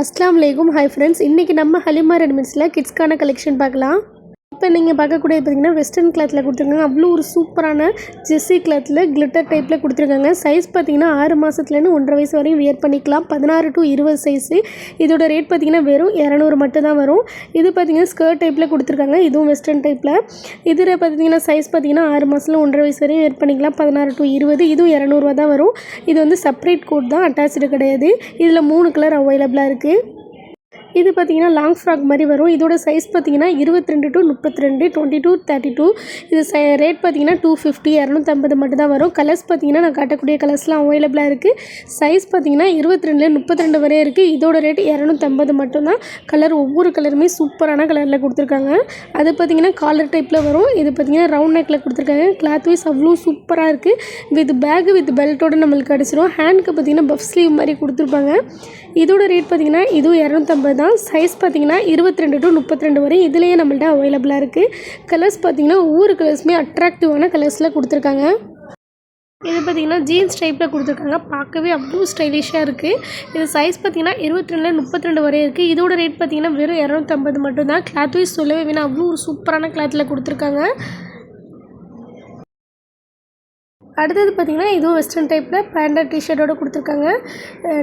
அஸ்லாம் வலைக்கும் hi friends. இன்றைக்கி நம்ம ஹலிமா ரெடிமேட்ஸில் கிட்ஸ்க்கான கலெக்ஷன் பார்க்கலாம். இப்போ நீங்கள் பார்க்கக்கூடிய பார்த்தீங்கன்னா வெஸ்டர்ன் கிளாத்தில் கொடுத்துருக்காங்க. அவ்வளோ ஒரு சூப்பரான ஜெஸ்ஸி கிளாத்தில் கிளிட்டர் டைப்பில் கொடுத்துருக்காங்க. சைஸ் பார்த்தீங்கன்னா ஆறு மாதத்துலேருந்து ஒன்றரை வயசு வரையும் வியர் பண்ணிக்கலாம். பதினாறு டு இருபது சைஸு இதோட ரேட் பார்த்தீங்கன்னா வெறும் இரநூறு மட்டும் தான் வரும். இது பார்த்தீங்கன்னா ஸ்கர்ட் டைப்பில் கொடுத்துருக்காங்க. இதுவும் வெஸ்டர்ன் டைப்பில் இதில் பார்த்தீங்கன்னா சைஸ் பார்த்தீங்கன்னா ஆறு மாதத்தில் ஒன்றரை வயசு வரையும் வியர் பண்ணிக்கலாம். பதினாறு டு இருபது இதுவும் இரநூறுவா தான் வரும். இது வந்து செப்பரேட் கோட் தான். அட்டாச்சு கிடையாது. இதில் மூணு கலர் அவைலபிளாக இருக்குது இது பார்த்தீங்கன்னா லாங் ஃப்ராக் மாதிரி வரும். இதோட சைஸ் பார்த்தீங்கன்னா இருபத்தி ரெண்டு டு முப்பத்தி ரெண்டு டுவெண்ட்டி டூ தேர்ட்டி டூ இது ச ரேட் பார்த்தீங்கன்னா டூ ஃபிஃப்டி இரநூத்தம்பது மட்டும் தான் வரும். கலர்ஸ் பார்த்திங்கன்னா நான் காட்டக்கூடிய கலர்ஸ்லாம் அவைலபிளாக இருக்குது சைஸ் பார்த்தீங்கன்னா இருபத்தி ரெண்டுல முப்பத்தி ரெண்டு வரையும் இருக்குது இதோட ரேட் இரநூத்தம்பது மட்டும்தான். கலர் ஒவ்வொரு கலருமே சூப்பரான கலரில் கொடுத்துருக்காங்க. அது பார்த்தீங்கன்னா காலர் டைப்பில் வரும். இது பார்த்தீங்கன்னா ரவுண்ட் நெக்கில் கொடுத்துருக்காங்க. கிளாத் வைஸ் அவ்வளோ சூப்பராக இருக்குது வித் பேக் வித் பெல்ட்டோட நம்மளுக்கு கிடச்சிரும் ஹேண்டுக்கு பார்த்தீங்கன்னா பஃப் ஸ்லீவ் மாதிரி கொடுத்துருப்பாங்க. இதோட ரேட் பார்த்தீங்கன்னா இதுவும் இரநூத்தம்பது தான். சைஸ் பார்த்தீங்கன்னா இருபத்தி ரெண்டு டு முப்பத்தி ரெண்டு வரையும் இதுலேயே நம்மள்ட்ட அவைலபிளாக இருக்குது கலர்ஸ் பார்த்தீங்கன்னா ஒவ்வொரு கலர்ஸுமே அட்ராக்டிவான கலர்ஸில் கொடுத்துருக்காங்க. இது பார்த்தீங்கன்னா ஜீன்ஸ் டைப்பில் கொடுத்துருக்காங்க. பார்க்கவே அவ்வளோ ஸ்டைலிஷாக இருக்குது இது சைஸ் பார்த்தீங்கன்னா இருபத்தி ரெண்டுல முப்பத்தி ரெண்டு வரையும் இருக்குது இதோட ரேட் பார்த்தீங்கன்னா வெறும் இரநூத்தம்பது மட்டும் தான் கிளாத் வைஸ் சொல்லவே வேணால் அவ்வளோ ஒரு சூப்பரான கிளாத்தில் கொடுத்துருக்காங்க. அடுத்தது பார்த்தீங்கன்னா இதுவும் வெஸ்டர்ன் டைப்பில் பேண்டட் டிஷர்ட்டோட கொடுத்துருக்காங்க.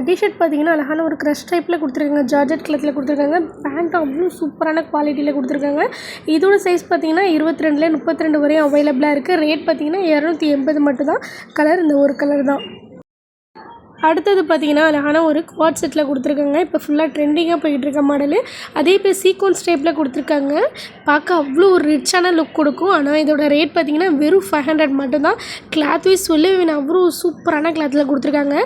டிஷர்ட் பார்த்தீங்கன்னா அழகான ஒரு க்ரஷ் டைப்பில் கொடுத்துருக்காங்க. ஜார்ஜெட் கிளத்தில் கொடுத்துருக்காங்க. பேண்ட் அவ்வளோ சூப்பரான குவாலிட்டியில் கொடுத்துருக்காங்க. இதோட சைஸ் பார்த்தீங்கன்னா இருபத்தி ரெண்டுலேயே முப்பத்தி ரெண்டு வரையும் அவைலபிளாக இருக்குது ரேட் பார்த்தீங்கன்னா இரநூத்தி எண்பது மட்டும் தான் கலர் இந்த ஒரு கலர் தான். அடுத்தது பார்த்தீங்கன்னா அழகான ஒரு குவாட் செட்டில் கொடுத்துருக்காங்க. இப்போ ஃபுல்லாக ட்ரெண்டிங்காக போயிட்டு இருக்க மாடலு அதே போய் சீக்வன்ஸ் டைப்பில் கொடுத்துருக்காங்க. பார்க்க அவ்வளோ ஒரு ரிச்சான லுக் கொடுக்கும். ஆனால் இதோட ரேட் பார்த்தீங்கன்னா வெறும் ஃபைவ் ஹண்ட்ரட் மட்டும்தான். கிளாத் வைஸ் சொல்லி அவ்வளோ சூப்பரான கிளாத்தில் கொடுத்துருக்காங்க.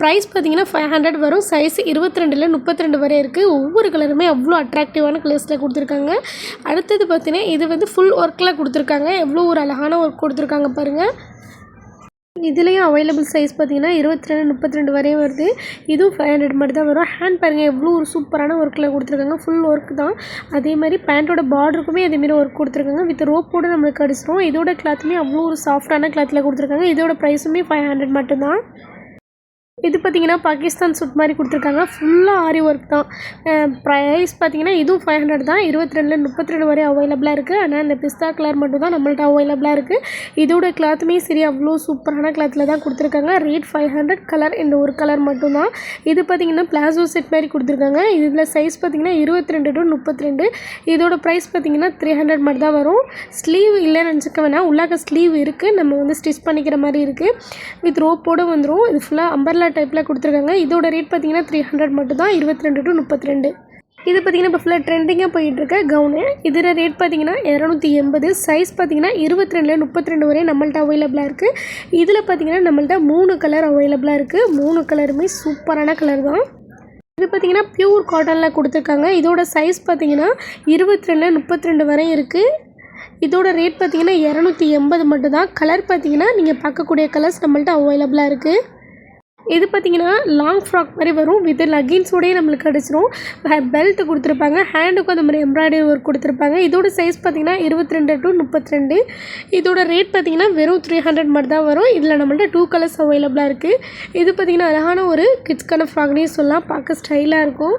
ப்ரைஸ் பார்த்தீங்கன்னா ஃபைவ் ஹண்ட்ரட் வரும். சைஸ் இருபத்தி ரெண்டில் முப்பத்தி ரெண்டு வரை இருக்குது ஒவ்வொரு கலருமே அவ்வளோ அட்ராக்டிவான கலர்ஸில் கொடுத்துருக்காங்க. அடுத்தது பார்த்தீங்கன்னா இது வந்து ஃபுல் ஒர்க்கில் கொடுத்துருக்காங்க. எவ்வளோ ஒரு அழகான ஒர்க் கொடுத்துருக்காங்க பாருங்கள் இதுலேயும் அவைலபிள் சைஸ் பார்த்தீங்கன்னா இருபத்தி ரெண்டு முப்பத்தி ரெண்டு வரையும் வருது. இதுவும் ஃபைவ் ஹண்ட்ரட் மட்டும் தான் வரும் ஹேண்ட் பாருங்கள் எவ்வளோ ஒரு சூப்பரான ஒர்க்கில் கொடுத்துருக்காங்க. ஃபுல் ஒர்க் தான். அதே மாதிரி பேண்ட்டோட பார்டருக்குமே அதேமாரி ஒர்க் கொடுத்துருக்காங்க. வித் ரோப்போடு நம்மளுக்கு அடிச்சிடும் இதோட கிளாத்துமே அவ்வளோ ஒரு சாஃப்டான கிளாத்தில் கொடுத்துருக்காங்க. இதோட ப்ரைஸுமே ஃபைவ் ஹண்ட்ரட் மட்டும்தான். இது பார்த்தீங்கன்னா பாகிஸ்தான் சுட் மாதிரி கொடுத்துருக்காங்க. ஃபுல்லாக ஆரி ஒர்க் தான். ப்ரைஸ் பார்த்தீங்கன்னா இதுவும் ஃபைவ் ஹண்ட்ரட் தான். இருபத்தி ரெண்டு முப்பத்தி ரெண்டு வரை அவைலபிளாக இருக்குது ஆனால் இந்த பிஸ்தா கலர் மட்டும் தான் நம்மள்ட்ட அவைலபிளாக இருக்குது இதோட கிளாத்துமே சரி அவ்வளோ சூப்பரான கிளாத்தில் தான் கொடுத்துருக்காங்க. ரேட் ஃபைவ் ஹண்ட்ரட் கலர் இந்த ஒரு கலர் மட்டும்தான் இது பார்த்தீங்கன்னா பிளாசோ செட் மாதிரி கொடுத்துருக்காங்க. இதில் சைஸ் பார்த்தீங்கன்னா இருபத்தி ரெண்டு டு முப்பத்தி ரெண்டு இதோட ப்ரைஸ் பார்த்தீங்கன்னா த்ரீ ஹண்ட்ரட் மட்டும் தான் வரும். ஸ்லீவ் இல்லைன்னு நினச்சிக்க வேணால் உள்ளாக ஸ்லீவ் இருக்குது நம்ம வந்து ஸ்டிச் பண்ணிக்கிற மாதிரி இருக்குது வித் ரோப்போடு வந்துடும் இது ஃபுல்லாக அம்பர்லா டைப்பில் கொடுத்துருக்காங்க. இதோட ரேட் பார்த்தீங்கன்னா த்ரீ ஹண்ட்ரட் மட்டும் தான் இருபத்தி ரெண்டு டு முப்பத்தி ரெண்டு. இது பார்த்தீங்கன்னா இப்போ ஃபுல்லாக ட்ரெண்டிங்காக போயிட்டுருக்க. கவுனு இதில் ரேட் பார்த்தீங்கன்னா இரநூத்தி எண்பது. சைஸ் பார்த்தீங்கன்னா இருபத்தி ரெண்டுல முப்பத்தி ரெண்டு வரையும் நம்மள்ட்ட அவைலபிளாக இருக்குது இதில் பார்த்தீங்கன்னா நம்மள்ட்ட மூணு கலர் அவைலபிளாக இருக்குது மூணு கலருமே சூப்பரான கலர் தான். இது பார்த்தீங்கன்னா ப்யூர் காட்டனில் கொடுத்துருக்காங்க. இதோட சைஸ் பார்த்தீங்கன்னா இருபத்தி ரெண்டுல முப்பத்தி ரெண்டு வரையும் இருக்குது இதோட ரேட் பார்த்தீங்கன்னா இரநூத்தி எண்பது மட்டும்தான். கலர் பார்த்தீங்கன்னா நீங்கள் பார்க்கக்கூடிய கலர்ஸ் நம்மள்ட்ட அவைலபிளாக இருக்குது இது பார்த்தீங்கன்னா லாங் ஃப்ராக் மாதிரி வரும். வித் லகின்ஸோடய நம்மளுக்கு கிடச்சிரும். பெல்ட் கொடுத்துருப்பாங்க. ஹேண்டுக்கும் அந்த மாதிரி எம்ப்ராய்டரி ஒர்க் கொடுத்துருப்பாங்க. இதோட சைஸ் பார்த்தீங்கன்னா இருபத்தி ரெண்டு டு முப்பத்தி ரெண்டு இதோட ரேட் பார்த்தீங்கன்னா வெறும் த்ரீ ஹண்ட்ரட் மட்டும் தான் வரும். இதில் நம்மள்ட்ட டூ கலர்ஸ் அவைலபிளாக இருக்குது இது பார்த்தீங்கன்னா அழகான ஒரு கிட்ஸ்க்கான ஃப்ராக்னே சொல்லலாம். பார்க்க ஸ்டைலாக இருக்கும்.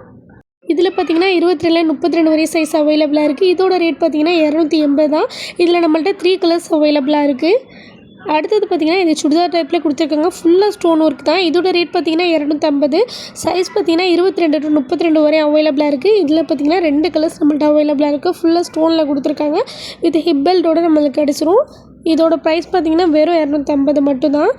இதில் பார்த்தீங்கன்னா இருபத்தி ரெண்டு முப்பத்தி ரெண்டு வரை சைஸ் அவைலபிளாக இருக்குது இதோட ரேட் பார்த்தீங்கன்னா இரநூத்தி எண்பது தான். இதில் நம்மள்ட்ட த்ரீ கலர்ஸ் அவைலபிளாக இருக்குது அடுத்தது பார்த்தீங்கன்னா இது சுடிதார் டைப்பில் கொடுத்துருக்காங்க. ஃபுல்லாக ஸ்டோன் ஒர்க் தான். இதோட ரேட் பார்த்தீங்கன்னா இரநூத்தம்பது. சைஸ் பார்த்தீங்கன்னா இருபத்தி ரெண்டு டு முப்பத்தி ரெண்டு வரை அவைலபிளாக இருக்குது இதில் பார்த்தீங்கன்னா ரெண்டு கலர்ஸ் நம்மள்ட்ட அவைலபிளாக இருக்குது ஃபுல்லாக ஸ்டோனில் கொடுத்துருக்காங்க. வித் ஹிப் நம்மளுக்கு கிடச்சிரும் இதோட ப்ரைஸ் பார்த்தீங்கன்னா வெறும் இரநூத்தம்பது மட்டும்தான்.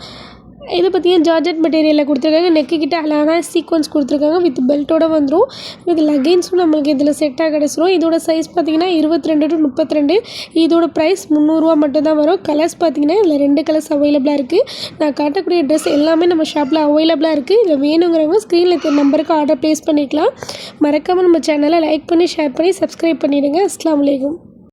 இது பார்த்தீங்கன்னா ஜார்ஜெட் மெட்டீரியலில் கொடுத்துருக்காங்க? நெக்கு கிட்ட அழகான சீக்வன்ஸ் கொடுத்துருக்காங்க. வித் பெல்ட்டோட வந்துடும் வித் லெகின்ஸும் நம்மளுக்கு இதில் செட்டாக கிடச்சிரும். இதோட சைஸ் பார்த்தீங்கன்னா இருபத்தி ரெண்டு டு முப்பத்தி ரெண்டு இதோட ப்ரைஸ் முந்நூறுரூவா மட்டும்தான் வரும். கலர்ஸ் பார்த்தீங்கன்னா இதில் ரெண்டு கலர்ஸ் அவைலபிளாக இருக்குது நான் காட்டக்கூடிய ட்ரெஸ் எல்லாமே நம்ம ஷாப்பில் அவைலபிளாக இருக்குது இதில் வேணுங்கிறவங்க ஸ்க்ரீனில் தெரிய நம்பருக்கு ஆர்டர் ப்ளேஸ் பண்ணிக்கலாம். மறக்காமல் நம்ம சேனலை லைக் பண்ணி ஷேர் பண்ணி சப்ஸ்கிரைப் பண்ணிவிடுங்க அஸ்லாம் வலைக்கம்